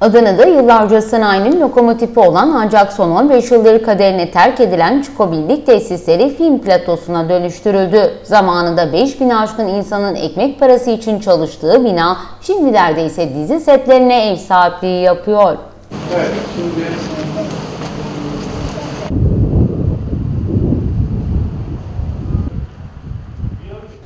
Adana'da yıllarca sanayinin lokomotifi olan ancak son 15 yıldır kaderine terk edilen Çukobillik tesisleri film platosuna dönüştürüldü. Zamanında 5000 aşkın insanın ekmek parası için çalıştığı bina şimdilerde ise dizi setlerine ev sahipliği yapıyor. Evet, şimdi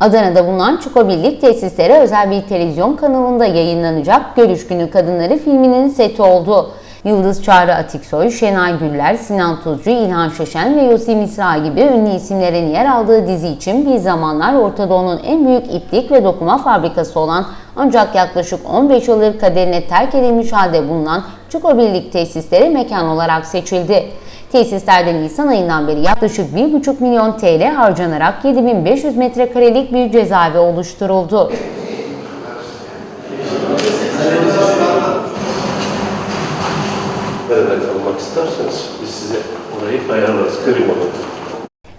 Adana'da bulunan Çukobillik tesisleri özel bir televizyon kanalında yayınlanacak Görüş Günü Kadınları filminin seti oldu. Yıldız Çağrı Atiksoy, Şenay Güller, Sinan Tuzcu, İlhan Şeşen ve Yosi Misra gibi ünlü isimlerin yer aldığı dizi için bir zamanlar Orta Doğu'nun en büyük iplik ve dokuma fabrikası olan ancak yaklaşık 15 yıldır kaderine terk edilmiş halde bulunan Çukobillik tesisleri mekan olarak seçildi. Tesislerde Nisan ayından beri yaklaşık 1,5 milyon TL harcanarak 7500 metrekarelik bir cezaevi oluşturuldu. nerede kalmak isterseniz biz size orayı ayarlarız, klimalı.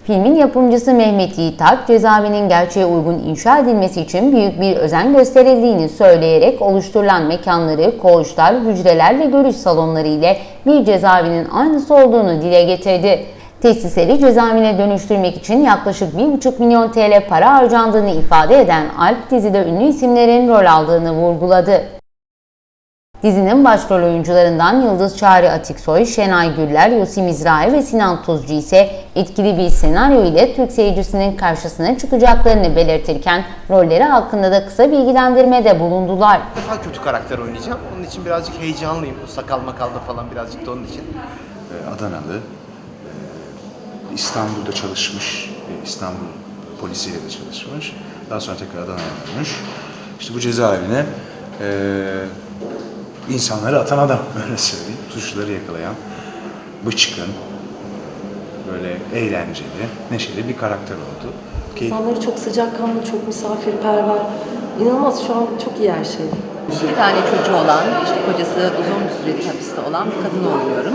Filmin yapımcısı Mehmet Yiğitak, cezaevinin gerçeğe uygun inşa edilmesi için büyük bir özen gösterildiğini söyleyerek oluşturulan mekanları, koğuşlar, hücreler ve görüş salonları ile bir cezaevinin aynısı olduğunu dile getirdi. Tesisleri cezaevine dönüştürmek için yaklaşık 1,5 milyon TL para harcandığını ifade eden Alp dizide ünlü isimlerin rol aldığını vurguladı. Dizinin başrol oyuncularından Yıldız Çağrı Atiksoy, Şenay Güller, Yosi Mizrahi ve Sinan Tuzcu ise etkili bir senaryo ile Türk seyircisinin karşısına çıkacaklarını belirtirken rolleri hakkında da kısa bilgilendirmede bulundular. Defa kötü karakter oynayacağım. Onun için birazcık heyecanlıyım. Bu sakal makalda falan birazcık da onun için. e, Adanalı, e, İstanbul'da çalışmış, e, İstanbul polisiyle de çalışmış. Daha sonra tekrar Adana'ya dönmüş. İşte bu cezaevine e, insanları atan adam, öyle söyleyeyim. Suçluları yakalayan, bıçkın, böyle eğlenceli, neşeli bir karakter oldu. Ki İnsanları çok sıcakkanlı, çok misafirperver. İnanılmaz şu an çok iyi her şey. İki tane çocuğu olan, işte kocası uzun bir süredir hapiste olan bir kadın oynuyorum.